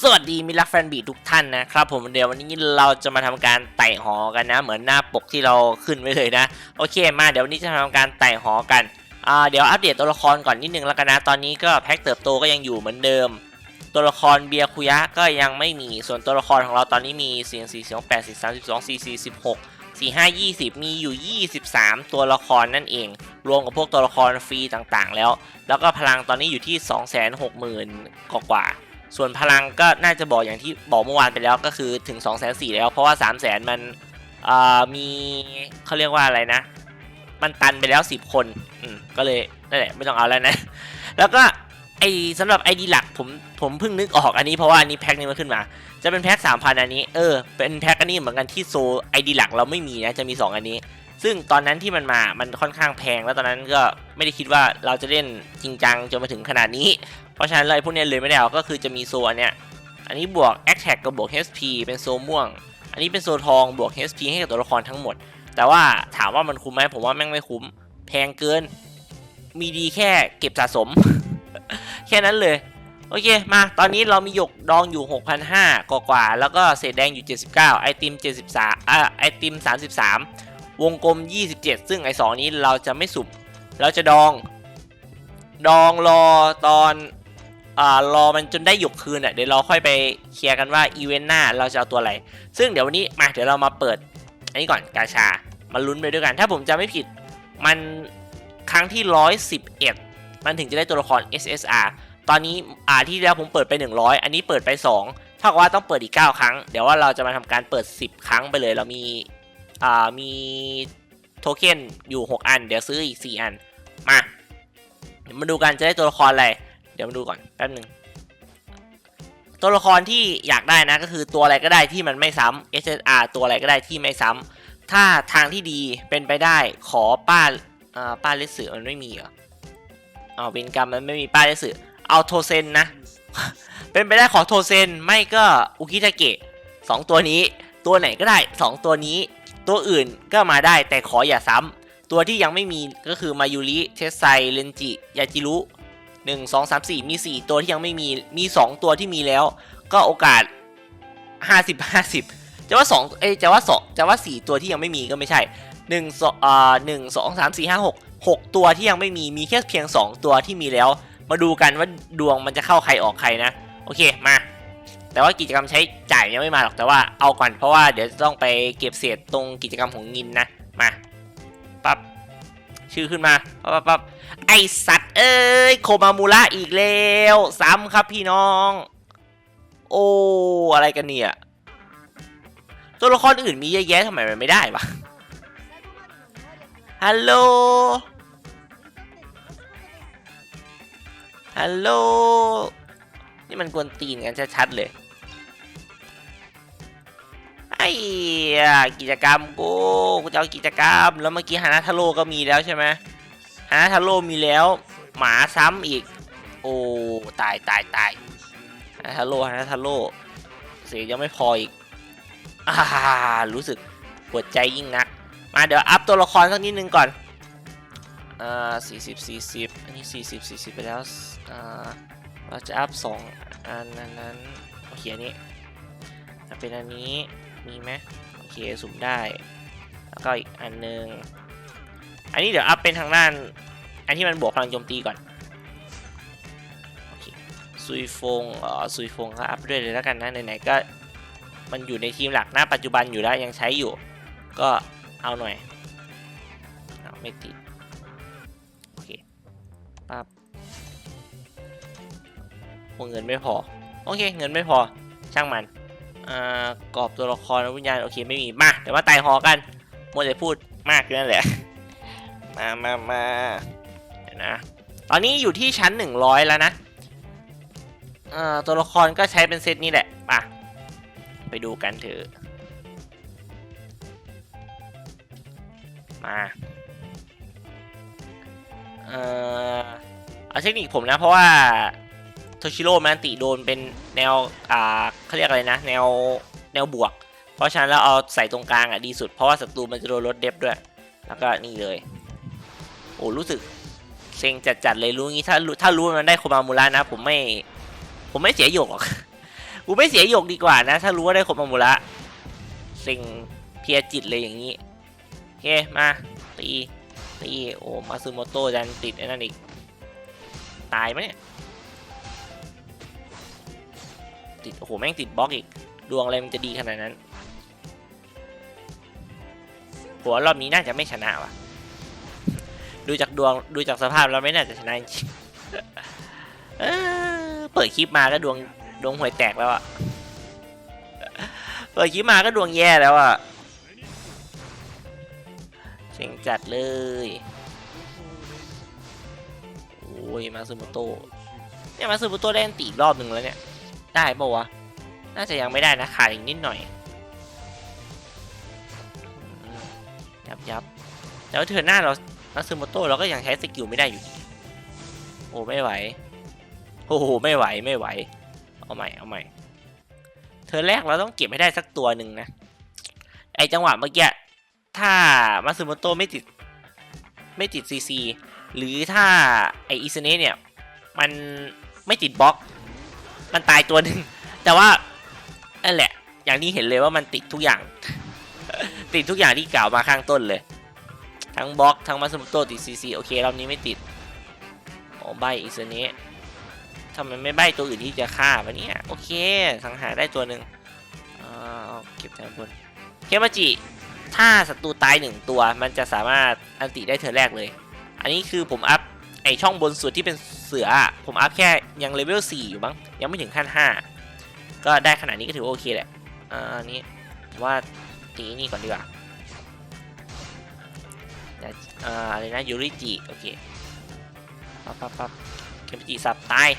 สวัสดีมิตรรักแฟนบีทุกท่านนะครับผมเดี๋ยววันนี้เราจะมาทำการไต่หอกันนะ เหมือนหน้าปกที่เราขึ้นไว้เลยนะโอเคมาเดี๋ยววันนี้จะทำการไต่หอกันอ่าเดี๋ยวอัปเดตตัวละครก่อนนิดนึงแล้วกันนะตอนนี้ก็แพ็คเติบโตก็ยังอยู่เหมือนเดิม ตัวละครเบียคุยะก็ยังไม่มีส่วนตัวละครของเราตอนนี้มี4 4 2 8 4 3 2 4 4 16 4 5 20มีอยู่23ตัวละครนั่นเอง รวมกับพวกตัวละครฟรีต่างๆ แล้ว แล้วก็พลังตอนนี้อยู่ที่260,000กว่ากว่าๆ ส่วนพลังก็น่าจะบอกอย่างที่บอกเมื่อวานไปแล้วก็คือถึง2 4 0 0 0แล้ว เพราะว่า3 0 0 0 0 0มันมีเขาเรียกว่าอะไรนะ มันตันไปแล้ว 10 คนก็เลยนั่นแหละไม่ต้องเอาแล้วนะ แล้วก็ไอสำหรับ ID หลักผมผมเพิ่งนึกออกอันนี้เพราะว่าอันนี้แพ็คนี้มันขึ้นมา จะเป็นแพ็ค3,000อันนี้เออเป็นแพ็คอันนี้เหมือนกันที่โซ ID หลักเราไม่มีนะจะมี 2 อันนี้ ซึ่งตอนนั้นที่มันมามันค่อนข้างแพง แล้วตอนนั้นก็ไม่ได้คิดว่าเราจะเล่นจริงจังจนมาถึงขนาดนี้ ราะฉะนั้นเลยพวกนี้เลยไม่ได้เอาก็คือจะมีโซอันเนี้ยอันนี้บวก a t t a c กับบวก HP เป็นโซม่วง อันนี้เป็นโซทองบวก HP ให้กับตัวละครทั้งหมด แต่ว่าถามว่ามันคุ้มไหมผมว่าแม่งไม่คุ้ม แพงเกิน มีดีแค่เก็บสะสม แค่นั้นเลย โอเคมา ตอนนี้เรามีหยกดองอยู่ 6,500กว่ากว่าๆแล้วก็เศษแดงอยู่ 79 ไอติม 73อ่าไอติม 33 วงกลม 27 ซึ่งไอสองนี้เราจะไม่สุ่มเราจะดอง ดองรอตอน อ่ารอมันจนได้หยกคืนอะเดี๋ยวเราค่อยไปเคลียร์กันว่าอีเวนต์หน้าเราจะเอาตัวอะไร ซึ่งเดี๋ยววันนี้มาเดี๋ยวเรามาเปิด อันนี้ก่อนกาชามาลุ้นไปด้วยกัน ถ้าผมจำไม่ผิดมันครั้งที่ 111 มันถึงจะได้ตัวละคร SSR ตอนนี้อ่าที่แล้วผมเปิดไป 100 อันนี้เปิดไป 2 ถ้ากับว่าต้องเปิดอีก 9 ครั้ง เดี๋ยวว่าเราจะมาทำการเปิด 10 ครั้งไปเลยเรามีอ่ามีโทเค็นอยู่ 6 อัน เดี๋ยวซื้ออีก 4 อันมามาดูกันจะได้ตัวละครอะไร เดี๋ยวมาดูก่อนแป๊บหนึ่งตัวละครที่อยากได้นะก็คือตัวอะไรก็ได้ที่มันไม่ซ้ำ SSR ตัวอะไรก็ได้ที่ไม่ซ้ำถ้าทางที่ดีเป็นไปได้ขอป้าอ่าป้าเลสือมันไม่มีเหรออ๋อเวนกรรมมันไม่มีป้าเลสือเอาโทเซนนะ เป็นไปได้ขอโทเซนไม่ก็อุคิทาเกะสองตัวนี้ ตัวไหนก็ได้สองตัวนี้ ตัวอื่นก็มาได้แต่ขออย่าซ้ำตัวที่ยังไม่มีก็คือมายูริเทสไซเรนจิยาจิรุ หนึ่งสองสามสี่มีสี่ตัวที่ยังไม่มี มีสองตัวที่มีแล้ว ก็โอกาสห้าสิบห้าสิบจะว่าสองเอ้จะว่าสองจะว่าสี่ตัวที่ยังไม่มีก็ไม่ใช่หนึ่งสองอ่าหนึ่งสองสามสี่ห้าหกหกตัวที่ยังไม่มี มีแค่เพียงสองตัวที่มีแล้ว มาดูกันว่าดวงมันจะเข้าใครออกใครนะ โอเค มา แต่ว่ากิจกรรมใช้จ่ายยังไม่มาหรอก แต่ว่าเอาก่อน เพราะว่าเดี๋ยวจะต้องไปเก็บเศษตรงกิจกรรมของงินนะ มา ปั๊บ ชื่อขึ้นมาปั๊บปั๊บไอสัตว์เอ้ยโคมามูระอีกแล้วซ้ำครับพี่น้อง โอ้อะไรกันเนี่ยตัวละครอื่นมีเยอะแยะทำไมมันไม่ได้วะฮัลโหลฮัลโหลนี่มันกวนตีนกันชัดๆเลย ไอ้กิจกรรมกูกูจะเอากิจกรรม แล้วเมื่อกี้ฮานาทาโร่ก็มีแล้วใช่ไหมฮานาทาโร่มีแล้ว หมาซ้ำอีก โอ้ตายตายตายฮานาทาโร่ฮานาทาโร่เสียยังไม่พออีกอ่ารู้สึกปวดใจยิ่งนัก มาเดี๋ยวอัพตัวละครสักนิดนึงก่อนอ่าสี่สิบสี่สิบอันนี้สี่สิบสี่สิบไปแล้วอ่าเราจะอัพสองอันนั้นโอเคอันนี้ถ้าเป็นอันนี้ มีไหมโอเคสุ่มได้ แล้วก็อีกอันหนึง อันนี้เดี๋ยวอัพเป็นทางด้าน อันที่มันบวกพลังโจมตีก่อนโอเคซุยฟงอ๋อซุยฟงก็อัพด้วยเลยแล้วกันนะไหนๆก็มันอยู่ในทีมหลักหน้าปัจจุบันอยู่แล้วยังใช้อยู่ ก็เอาหน่อยเอาไม่ติดโอเคปั๊บโอ้เงินไม่พอ โอเค เงินไม่พอช่างมัน กรอบตัวละครวิญญาณโอเคไม่มีมาเดี๋ยวมาไต่หอกันมัวแต่พูดมากอยู่นั่นแหละ มามามาเดี๋ยวนะ ตอนนี้อยู่ที่ชั้น100แล้วนะตัวละครก็ใช้เป็นเซตนี้แหละป่ะไปดูกันเถอะมาเอ่อเอาเทคนิคผมนะเพราะว่า โทชิโร่แมนติโดนเป็นแนวอ่าเขาเรียกอะไรนะ แนวแนวบวก เพราะฉะนั้นแล้วเอาใส่ตรงกลางอะดีสุด เพราะว่าศัตรูมันจะโดนลดเดฟด้วย แล้วก็นี่เลย โอ้รู้สึกเซ็งจัดๆเลยรู้งี้ถ้าถ้ารู้มันได้โคมามูระนะ ผมไม่ ผมไม่เสียหยกหรอกกูไม่เสียหยกดีกว่านะ ถ้ารู้ว่าได้โคบมามดละสิ่งเพียจิตเลยอย่างนี้โอเคมาตีตีโอ้มาซึโมโตะดันติดไอ้นั่นอีกตายไหมเนี่ย ติด โอ้โห แม่งติดบล็อกอีก ดวงอะไรมันจะดีขนาดนั้น หัวรอบนี้น่าจะไม่ชนะว่ะ ดูจากดวง ดูจากสภาพเราไม่น่าจะชนะจริงเปิดคลิปมาก็ดวง ดวงหวยแตกแล้วอะเปิดคลิปมาก็ดวงแย่แล้วอะเซ็งจัดเลย โอ้ย มาซูโมโตเนี่ยมาซูโมโตได้ตีรอบหนึ่งแล้วเนี่ย ได้ปะวะ น่าจะยังไม่ได้นะขาดอีกนิดหน่อย ยับยับแต่ว่าเธอหน้าเรามาซูโมโตะเราก็ยังใช้สกิลไม่ได้อยู่ดี โอ้ไม่ไหว โอ้โหไม่ไหวไม่ไหว เอาใหม่เอาใหม่ เธอแรกเราต้องเก็บให้ได้สักตัวหนึ่งนะ ไอจังหวะเมื่อกี้ ถ้ามาซึโมโตะไม่ติด ไม่ติดซีซี หรือถ้าไออิซเนะเนี่ย มันไม่ติดบล็อก มันตายตัวหนึ่งแต่ว่านั่นแหละ อย่างที่เห็นเลยว่ามันติดทุกอย่าง ติดทุกอย่างที่กล่าวมาข้างต้นเลย ทั้งบล็อกทั้งมาซึโมโตติดซีซีโอเครอบนี้ไม่ติดโอ้ใบอิซเนะทำไมไม่ใบตัวอื่นที่จะฆ่าวะเนี่ยโอเค สังหารได้ตัวหนึ่งเอาเก็บแทนบนเคมาจิ ถ้าศัตรูตายหนึ่งตัว มันจะสามารถอันติได้เธอแรกเลย อันนี้คือผมอัพ ไอช่องบนสุดที่เป็นเสือ ผมอัพแค่ยังเลเวล4อยู่มั้งยังไม่ถึงขั้น 5 ก็ได้ขนาดนี้ก็ถือโอเคแหละอ่าอันนี้ว่าตีนี่ก่อนดีกว่าอ่าอะไรนะยูริจิโอเคปั๊บปั๊บปั๊บเคมาจิสับตาย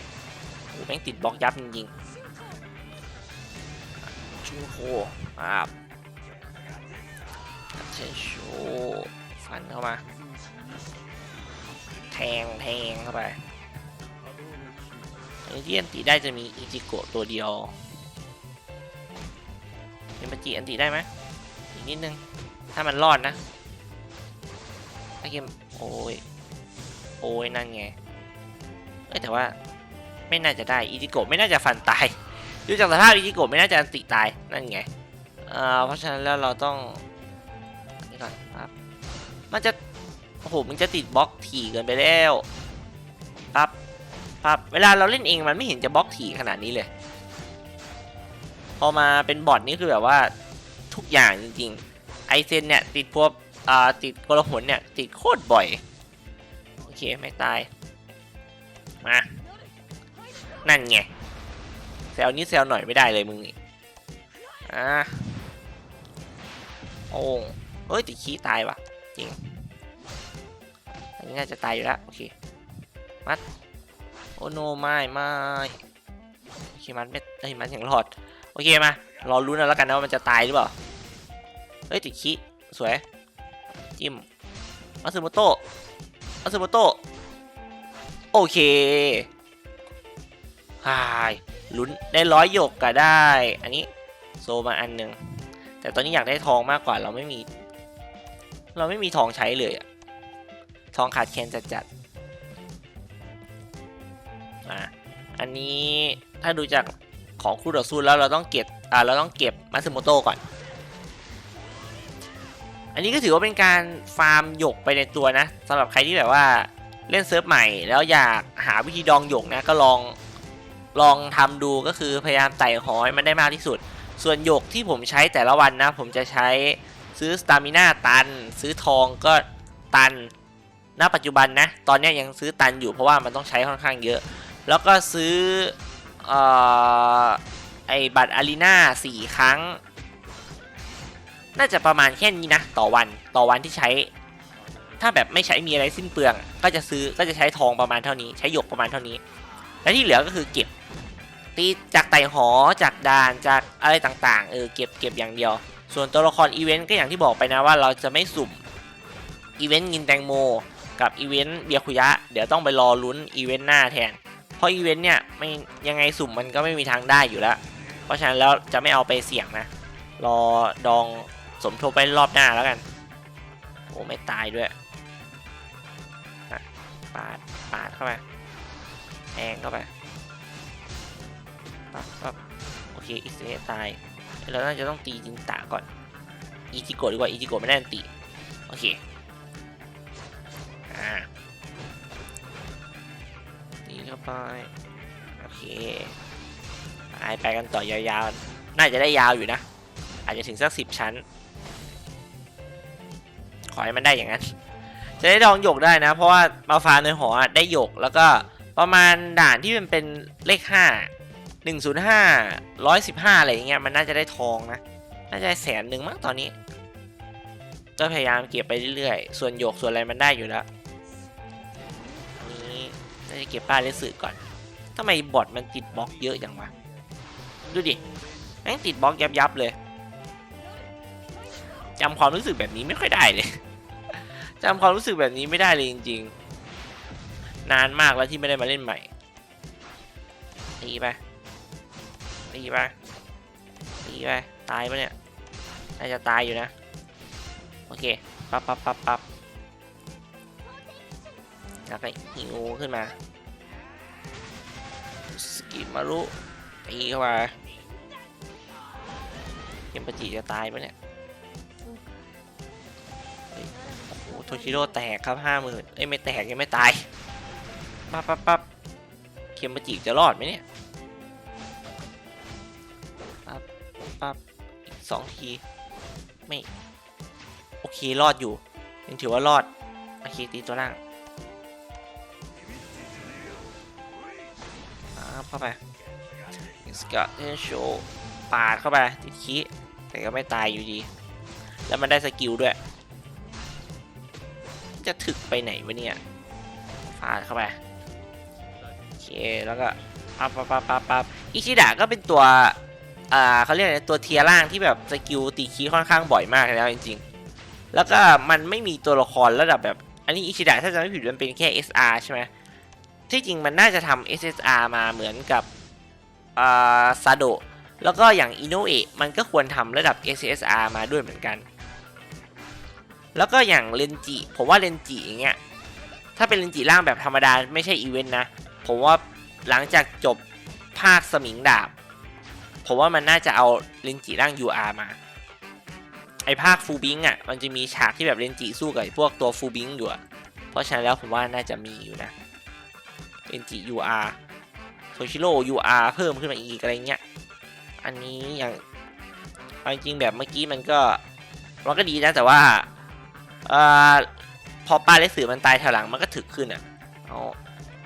โอ้แม่งติดบล็อกยับจริงๆชูโคอาบเชนโชฟันเข้ามา แทงแทงเข้าไปอันนี้ที่อันติได้จะมีอิจิโกะตัวเดียวเนมาจิอันติได้ไหมอีกนิดนึง ถ้ามันรอดนะถ้าเกมโอ้ยโอ้ยนั่นไงเอ้ยแต่ว่าไม่น่าจะได้อิจิโกะไม่น่าจะฟันตายดูจากสภาพอิจิโกะไม่น่าจะอันติตายนั่นไงเอ่อเพราะฉะนั้นแล้วเราต้องอันนี่ก่อนครับมันจะ โอ้โหมันจะติดบล็อกถี่เกินไปแล้วปั๊บปั๊บเวลาเราเล่นเองมันไม่เห็นจะบล็อกถี่ขนาดนี้เลย พอมาเป็นบอทนี่คือแบบว่าทุกอย่างจริงๆไอเซนเนี่ยติดพวกอ่าติดกระหนเนี่ยติดโคตรบ่อย โอเคไม่ตาย มา นั่นไงแซวนี้แซวหน่อยไม่ได้เลยมึงอะโอ้เฮ้ยติดขี้ตายว่ะจริง อันนี้น่าจะตายอยู่แล้วโอเคมัดโอ้โนไม่ไม่โอเคมันไม่เฮ้ยมันยังรอดโอเคมารอรุ้นเอาแล้วกันนะว่ามันจะตายหรือเปล่าเฮ้ยติดขี้สวยจิ้มมาซึโมโตะมาซึโมโตะโอเคหายลุ้นได้ร้อยหยกก็ได้ อันนี้โซมาอันหนึ่งแต่ตอนนี้อยากได้ทองมากกว่าเราไม่มี เราไม่มีทองใช้เลยอะ ทองขาดแคลนจัดจัดๆอะอันนี้ถ้าดูจากของคู่ต่อสู้แล้วเราต้องเก็บอ่าเราต้องเก็บมัตสึโมโตก่อน อันนี้ก็ถือว่าเป็นการฟาร์มหยกไปในตัวนะสำหรับใครที่แบบว่าเล่นเซิร์ฟใหม่แล้วอยากหาวิธีดองหยกนะก็ลองลองทำดูก็คือพยายามไต่หอยมันได้มากที่สุด ส่วนหยกที่ผมใช้แต่ละวันนะ ผมจะใช้ซื้อสตามิน่าตัน ซื้อทองก็ตัน ณปัจจุบันนะ ตอนนี้ยังซื้อตันอยู่เพราะว่ามันต้องใช้ค่อนข้างเยอะ แล้วก็ซื้อเอ่อไอบัตรอารีนาสี่ครั้ง น่าจะประมาณแค่นี้นะ ต่อวันต่อวันที่ใช้ ถ้าแบบไม่ใช้มีอะไรสิ้นเปลือง ก็จะซื้อก็จะใช้ทองประมาณเท่านี้ ใช้หยกประมาณเท่านี้ และที่เหลือก็คือเก็บตีจากไต่หอจากด่านจากอะไรต่างๆเออเก็บเก็บอย่างเดียว ส่วนตัวละครอีเวนต์ก็อย่างที่บอกไปนะว่าเราจะไม่สุ่มอีเวนต์กินแตงโม กับอีเวนต์เบียคุยะ เดี๋ยวต้องไปรอลุ้นอีเวนต์หน้าแทน เพราะอีเวนต์เนี่ยไม่ยังไงสุ่มมันก็ไม่มีทางได้อยู่แล้ว เพราะฉะนั้นแล้วจะไม่เอาไปเสี่ยงนะ รอดองสมทบไปรอบหน้าแล้วกัน โอ้ไม่ตายด้วยปาดปาดเข้าไปแทงเข้าไปปั๊บปั๊บโอเคอิสเตายเราน่าจะต้องตีจินตะก่อน อีจิโกะดีกว่า อีจิโกะไม่ได้ตี โอเค อ่เข้าไปโอเคไปไปกันต่อยาวๆ น่าจะได้ยาวอยู่นะ อาจจะถึงสักสิบชั้น ขอให้มันได้อย่างนั้น จะได้ลองหยกได้นะ เพราะว่ามาฟาในหอได้หยกแล้วก็ประมาณด่านที่มันเป็นเลขห้าหนึ่งศูนย์ห้าร้อยสิบห้าอะไรอย่างเงี้ยมันน่าจะได้ทองนะ น่าจะแสนหนึ่งมั้งตอนนี้ ก็พยายามเก็บไปเรื่อยๆ ส่วนหยกส่วนอะไรมันได้อยู่แล้ว น่าจะเก็บป้ายเลสื่อก่อนทำไมบอทมันติดบล็อกเยอะอย่างวะ ดูดิแม่งติดบล็อกยับยับๆเลยจำความรู้สึกแบบนี้ไม่ค่อยได้เลยจำความรู้สึกแบบนี้ไม่ได้เลยจริง ๆ นานมากแล้วที่ไม่ได้มาเล่นใหม่ตีไปตีไปตีไปตายปะเนี่ยน่าจะตายอยู่นะ โอเค ปั๊บปั๊บปั๊บปั๊บ แล้วก็หิวขึ้นมา สกิมารุตีเข้ามาเกมปจิจะตายปะเนี่ยโอ้โหโทชิโร่แตกครับห้าหมื่นเอ้ยไม่แตกยังไม่ตายปั๊บปั๊บปั๊บเกมปจิจะรอดไหมเนี่ยปั๊บปั๊บอีกสองที ไม่ โอเครอดอยู่ยังถือว่ารอด โอเคตีตัวล่าง เข้าไปสกัดเทนโชปาดเข้าไปติดคีแต่ก็ไม่ตายอยู่ดี แล้วมันได้สกิลด้วย จะถึกไปไหนวะเนี่ยฟาดเข้าไปโอเคแล้วก็ปั๊บปั๊บปั๊บปั๊บปั๊บอิชิดะก็เป็นตัวอ่าเขาเรียกอะไรตัวเทียร่างที่แบบสกิลตีคีค่อนข้างบ่อยมากแล้วจริงๆ แล้วก็มันไม่มีตัวละครระดับแบบ อันนี้อิชิดะถ้าจะไม่ผิดมันเป็นแค่ SR ใช่ไหม ที่จริงมันน่าจะทำ SSR มาเหมือนกับอาซาโดแล้วก็อย่างอิโนเอะมันก็ควรทำระดับ SSR มาด้วยเหมือนกัน แล้วก็อย่างเลนจิผมว่าเลนจิอย่างเงี้ยถ้าเป็นเลนจิล่างแบบธรรมดาไม่ใช่อีเวนต์นะ ผมว่าหลังจากจบภาคสมิงดาบ ผมว่ามันน่าจะเอาเลนจิร่าง UR มา ไอภาคฟูบิงอะมันจะมีฉากที่แบบเลนจิสู้กับพวกตัวฟูบิงอยู่เพราะฉะนั้นแล้วผมว่าน่าจะมีอยู่นะ เลนจิ UR โทชิโร่ UR เพิ่มขึ้นมาอีกอะไรเงี้ย อันนี้อย่างจริงๆแบบเมื่อกี้มันก็มันก็ดีนะแต่ว่าเอ่อพอป้าเลสือมันตายถอยหลังมันก็ถึกขึ้นอะเอา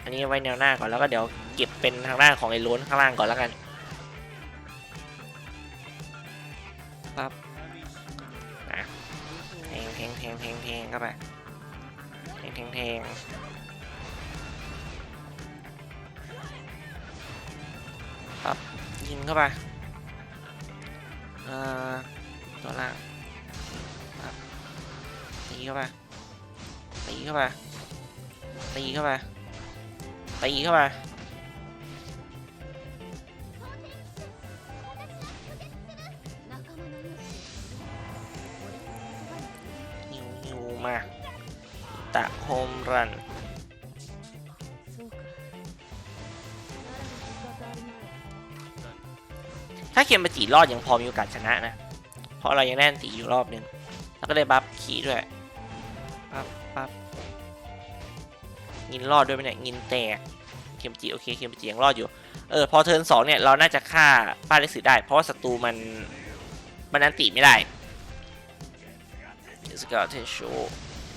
อันนี้ไว้แนวหน้าก่อนแล้วก็เดี๋ยวเก็บเป็นทางด้านของไอ้ล้นข้างล่างก่อนแล้วกันปั๊บนะแทงแทงแทงแทงแทงเข้าไปแทงแทงแทง ยิงเข้าไปเอ่อตัวล่างตีเข้าไปตีเข้าไปตีเข้าไปตีเข้าไปฮิวฮิวมาตะโฮมรัน รอดยังพอมีโอกาสชนะนะ เพราะเรายังแน่นตีอยู่รอบหนึ่งแล้วก็ได้บัฟขีด้วยปั๊บปั๊บงินรอดด้วยไหมเนี่ยงินแตกเคียมจิโอเคเคียมจิยังรอดอยู่ เออพอเทิร์นสองเนี่ยเราน่าจะฆ่าป้าเลสือได้ เพราะว่าศัตรูมันมันอันติไม่ได้สกอตเทนโช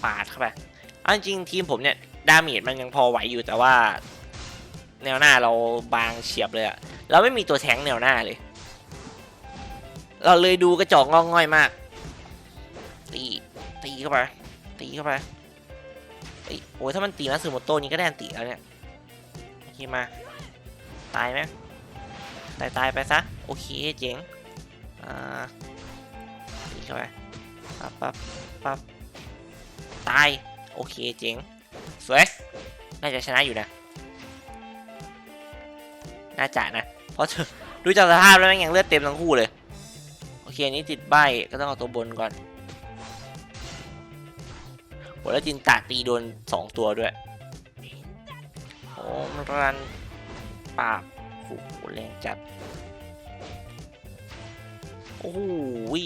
ปาดเข้าไปเอาจริงๆทีมผมเนี่ยดาเมจมันยังพอไหวอยู่แต่ว่า แนวหน้าเราบางเฉียบเลยอะเราไม่มีตัวแทงค์แนวหน้าเลย เราเลยดูกระจอกงองง่อยมาก ตีตีเข้าไปตีเข้าไปเอ้โอ้ยถ้ามันตีมาสึโมโต้นี้ก็ได้อันตีแล้วเนี่ยโอเคมา ตายไหมตายตายไปซะโอเคเจ๋งอ่าตีเข้าไปปั๊บปั๊บปั๊บตายโอเคเจ๋งสวยน่าจะชนะอยู่นะน่าจะนะเพราะดูจากสภาพแล้วแม่งยังเลือดเต็มทั้งคู่เลย เคอันนี้ติดใบก็ต้องเอาตัวบนก่อนโหแล้วจินตาตีโดนสองตัวด้วยโอ้มันรันปาบโอ้โหแรงจัด โอ้โหย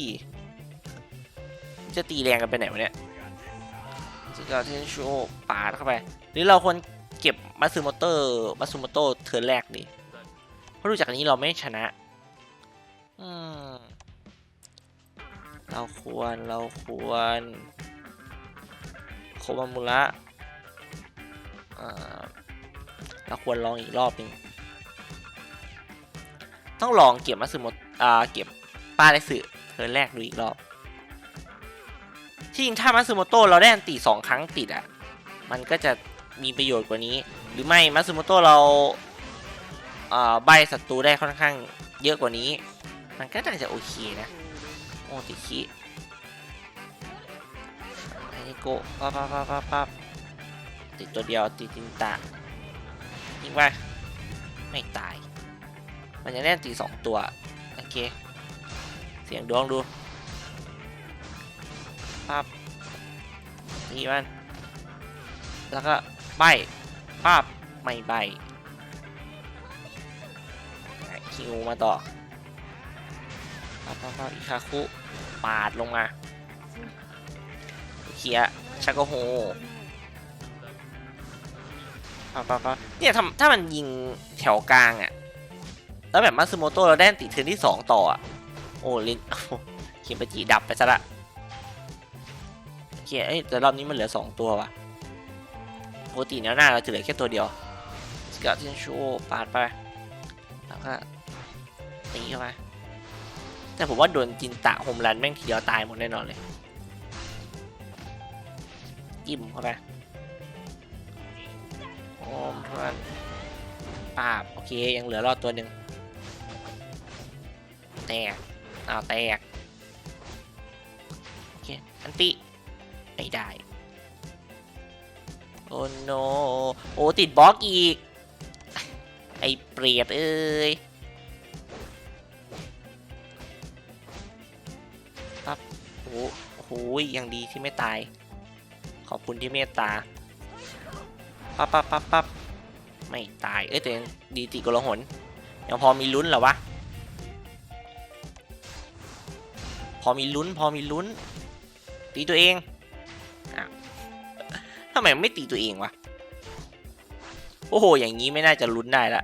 จะตีแรงกันไปไหนวะเนี่ยสกาเทนโชปาดเข้าไป หรือเราควรเก็บมัตสึโมโตะมัตสึโมโตะเทิร์นแรกดีเพราะดูจากอันนี้เราไม่ชนะ เราควรเราควรโคมามุระเราควรลองอีกรอบหนึ่งต้องลองเก็บมัตสึโมอ่าเก็บป้าได้สื่อเทิร์นแรกดูอีกรอบที่จริงถ้ามัตสึโมโตะเราได้อันตีสองครั้งติดอะมันก็จะมีประโยชน์กว่านี้ หรือไม่มัตสึโมโตะเราอ่าใบศัตรูได้ค่อนข้างเยอะกว่านี้ มันก็น่าจะโอเคนะ ติดขี้ไอ้นี่โกปั๊บปั๊บปั๊บปั๊บปั๊บติดตัวเดียวติดตินตายิงไปไม่ตาย มันยังแน่นตีสองตัวโอเค เสียงดวงดูปั๊บตีมัน แล้วก็ใบปั๊บไม่ใบคิวมาต่อ ปั๊บปั๊บปั๊บอิคาคุปาดลงมาเคียชักโกโฮปั๊บปั๊บปั๊บเนี่ยถ้าถ้ามันยิงแถวกลางอะแล้วแบบมัตสึโมโตะเราได้ติดเทินที่สองต่ออะโอ้ลินเขียนปจิดับไปซะละเคียเอ้ยแต่รอบนี้มันเหลือสองตัวว่ะปกติแนวหน้าเราจะเหลือแค่ตัวเดียวสกัดเทนชูปาดไปแล้วก็ตีเข้าไป แต่ผมว่าโดนจินตะโฮมรันแม่งทีเดียวตายหมดแน่นอนเลยจิ้มเข้าไปโฮมรันปาบ โอเค ยังเหลือรอดตัวหนึ่งแตกอ้าวแตก โอเค อันติไม่ได้ โอ้โน โอ้ ติดบล็อกอีก ไอ้เปรียดเอ้ย โอ้โหยังดีที่ไม่ตาย ขอบคุณที่เมตตาปั๊บปั๊บปั๊บปั๊บไม่ตาย เอ้ยแต่ยังดีติกลหนยังพอมีลุ้นเหรอวะ พอมีลุ้น พอมีลุ้น ตีตัวเองอทำไมไม่ตีตัวเองวะ โอ้โห อย่างนี้ไม่น่าจะลุ้นได้ละ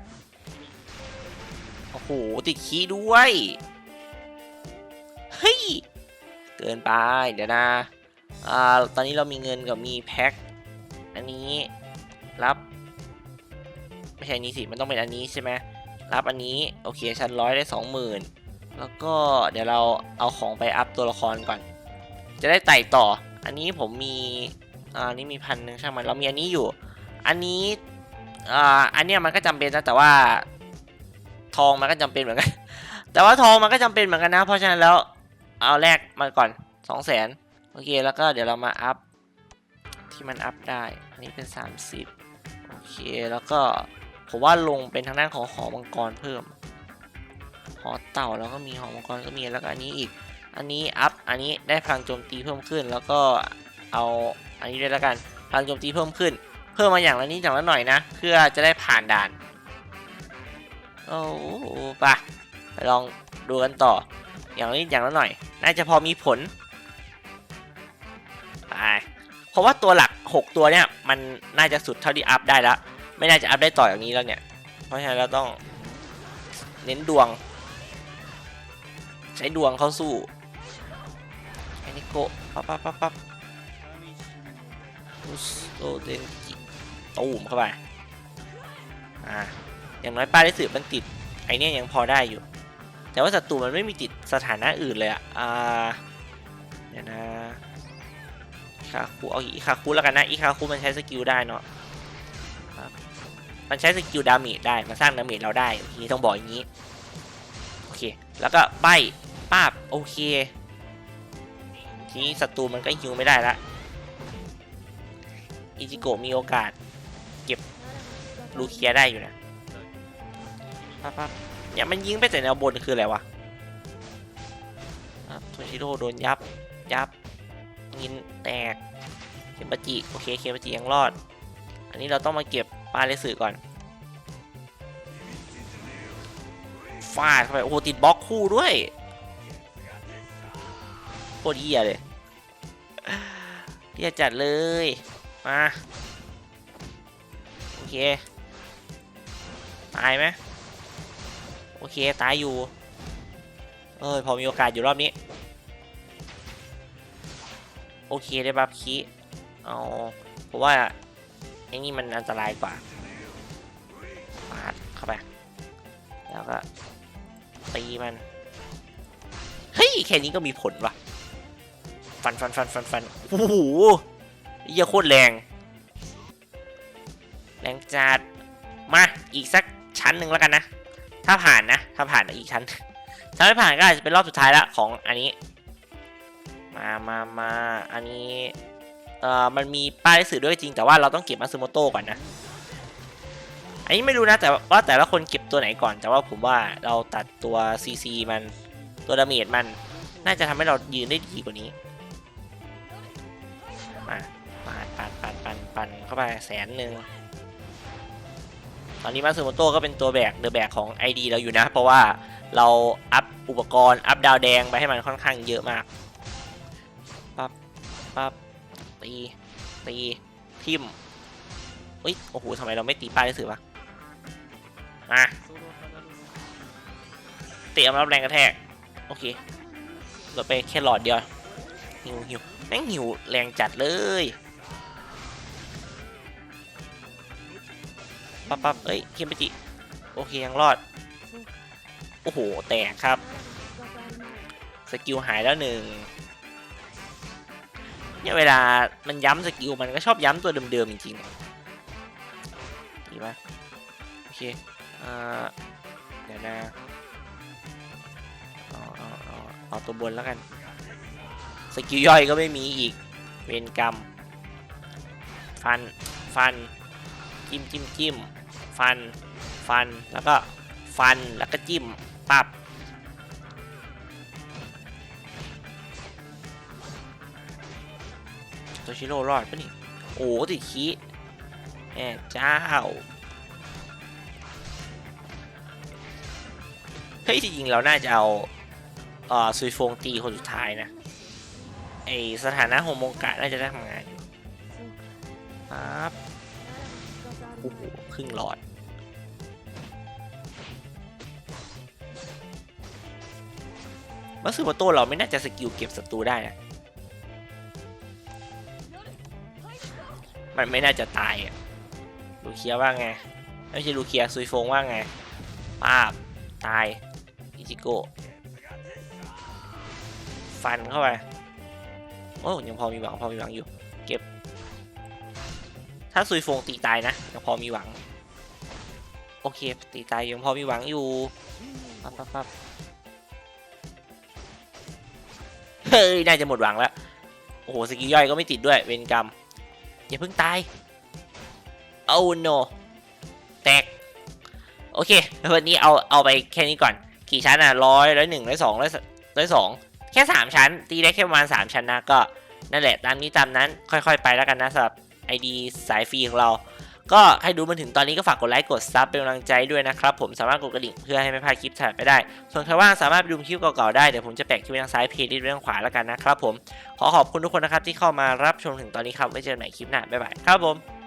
โอ้โห ติดขี้ด้วย เฮ้ย เกินไปเดี๋ยวนะอ่าตอนนี้เรามีเงินกับมีแพ็คอันนี้รับ ไม่ใช่อันนี้สิมันต้องเป็นอันนี้ใช่ไหมรับอันนี้โอเคชั้นร้อยได้สองหมื่นแล้วก็เดี๋ยวเราเอาของไปอัพตัวละครก่อน จะได้ไต่ต่อ อันนี้ผมมีอ่านี่มีพันหนึ่งช่างมันเรามีอันนี้อยู่ อันนี้อ่าอันเนี้ยมันก็จำเป็นนะแต่ว่า ทองมันก็จำเป็นเหมือนกัน แต่ว่าทองมันก็จำเป็นเหมือนกันนะ เพราะฉะนั้นแล้ว เอาแรกมาก่อนสองแสนโอเค แล้วก็เดี๋ยวเรามาอัพที่มันอัพได้ อันนี้เป็น 30 โอเค แล้วก็ผมว่าลงเป็นทางด้านของหอมังกรเพิ่ม หอเต่าแล้วก็มีหอมังกรก็มีแล้วก็อันนี้อีก อันนี้อัพ อันนี้ได้พลังโจมตีเพิ่มขึ้น แล้วก็เอาอันนี้ด้วยแล้วกัน พลังโจมตีเพิ่มขึ้น เพิ่มมาอย่างละนิดอย่างละหน่อยนะ เพื่อจะได้ผ่านด่าน โอ้โหไปไปลองดูกันต่อ อย่างละนิดอย่างละหน่อย น่าจะพอมีผลไปเพราะว่าตัวหลัก 6 ตัวเนี่ย มันน่าจะสุดเท่าที่อัพได้แล้ว ไม่น่าจะอัพได้ต่ออย่างนี้แล้วเนี่ย เพราะฉะนั้นเราต้องเน้นดวง ใช้ดวงเข้าสู้ไอ้นิโกปั๊บปั๊บปั๊บปั๊บอุสโตเดนจิตูมเข้าไป อ่า อย่างน้อยป้าได้สืบมันติด ไอเนี่ยยังพอได้อยู่ แต่ว่าศัตรูมันไม่มีติดสถานะอื่นเลยอะอ่าเดี๋ยวนะอิคาคุเอาอีคาคุแล้วกันนะอีคาคุมันใช้สกิลได้เนาะมันใช้สกิลดาเมจได้ มันสร้างดาเมจเราได้ทีนี้ต้องบอกอย่างนี้ โอเค แล้วก็ใบป้าบโอเค ทีนี้ศัตรูมันก็ฮิวไม่ได้ละอิจิโกะมีโอกาส เก็บลูเคียได้อยู่นะปั๊บปั๊บ เนี่ยมันยิงไปแต่แนวบนคืออะไรวะโทชิโร่โดนยับ ยับยินแตก เคมบจิ โอเค เคมบจิยังรอด อันนี้เราต้องมาเก็บปลาเลสือก่อน ฟาดเข้าไป โอ้โห ติดบล็อกคู่ด้วยโคตรเหี้ยเลยเหี้ยจัดเลย มา โอเค ตายไหม โอเค ตายอยู่ เอ้ย พอมีโอกาสอยู่รอบนี้ โอเค ได้บัฟคีเอาเพราะว่าไอ้นี่มันอันตรายกว่าปาดเข้าไป แล้วก็ ตีมัน เฮ้ย แค่นี้ก็มีผลว่ะฟันฟันฟันฟันฟันโอ้โหเยอะโคตรแรง แรงจัด มา อีกสักชั้นหนึ่งแล้วกันนะ ถ้าผ่านนะ ถ้าผ่านอีกชั้น ถ้าไม่ผ่านก็อาจจะเป็นรอบสุดท้ายละของอันนี้ มามามาอันนี้ เอ่อ มันมีป้ายสื่อด้วยจริง แต่ว่าเราต้องเก็บมาซึโมโต้ก่อนนะ อันนี้ไม่รู้นะ แต่ว่าแต่ละคนเก็บตัวไหนก่อน แต่ว่าผมว่าเราตัดตัว CC มัน ตัวดาเมจมัน น่าจะทำให้เรายืนได้ดีกว่านี้ มาปาดปาดปาดปันปันเข้าไปแสนหนึ่ง ตอนนี้มาซึโมโต้ก็เป็นตัวแบกเดอะแบกของ ID เราอยู่นะ เพราะว่าเราอัพอุปกรณ์อัพดาวแดงไปให้มันค่อนข้างเยอะมากปั๊บปั๊บตีตีทิมเฮ้ยโอ้โหทำไมเราไม่ตีป้ายได้สือวะมาเตะรับแรงกระแทก โอเคเหลือไปแค่หลอดเดียวหิวหิวแม่งหิวแรงจัดเลย ปั๊บปั๊บเอ้ยเคมปจิ โอเคยังรอด โอ้โห แตกครับ สกิลหายแล้วหนึ่งเนี่ยเวลามันย้ำสกิลมันก็ชอบย้ำตัวเดิมๆจริงๆดีปะโอเคอ่าเดี๋ยวนะเอาเอาเอาเอาตัวบนแล้วกัน สกิลย่อยก็ไม่มีอีก เวรกรรม ฟัน ฟัน จิ้มจิ้มจิ้ม ฟัน ฟัน แล้วก็ฟัน แล้วก็จิ้ม ปับ โตชิโร่รอดปะนี่ โอ้ติดคีแม่เจ้า เฮ้ยจริงๆเราน่าจะเอาเอ่อซุยฟงตีคนสุดท้ายนะ ไอสถานะโฮมงกะน่าจะได้ทำงานครับโอ้โหครึ่งหลอด มัตสึโมโต้เราไม่น่าจะสกิลเก็บศัตรูได้นะมันไม่น่าจะตายอะลูเคียว่าไง ไม่ใช่ลูเคียซุยฟงว่าไงปาบตายอิจิโกะฟันเข้าไปโอ้ยังพอมีหวังพอมีหวังอยู่ เก็บ ถ้าซุยฟงตีตายนะยังพอมีหวัง โอเคตีตายยังพอมีหวังอยู่ปั๊บปั๊บปั๊บ เฮ้ย น่าจะหมดหวังแล้ว โอ้โห สกิลย่อยก็ไม่ติดด้วย เวรกรรม อย่าเพิ่งตาย เอาโน แตก โอเคววันนี้เอาเอาไปแค่นี้ก่อน กี่ชั้นอะร้อยร้อยหนึ่งร้อยสองร้อยร้อยสองแค่สามชั้น ตีได้แค่ประมาณสามชั้นนะ ก็นั่นแหละ ตามนี้ตามนั้น ค่อยๆ ไปแล้วกันนะสำหรับไอดีสายฟรีของเรา ก็ให้ดูมาถึงตอนนี้ก็ฝากกดไลค์กดซับเป็นกำลังใจด้วยนะครับผมสามารถกดกระดิ่งเพื่อให้ไม่พลาดคลิปถัดไปได้ ส่วนใครว่างสามารถไปดูคลิปเก่าๆได้ เดี๋ยวผมจะแปะคลิปไว้ทางซ้ายเพจไว้ทางขวาแล้วกันนะครับผมขอขอบคุณทุกคนนะครับที่เข้ามารับชมถึงตอนนี้ครับไว้เจอกันใหม่คลิปหน้าบ๊ายบายครับผม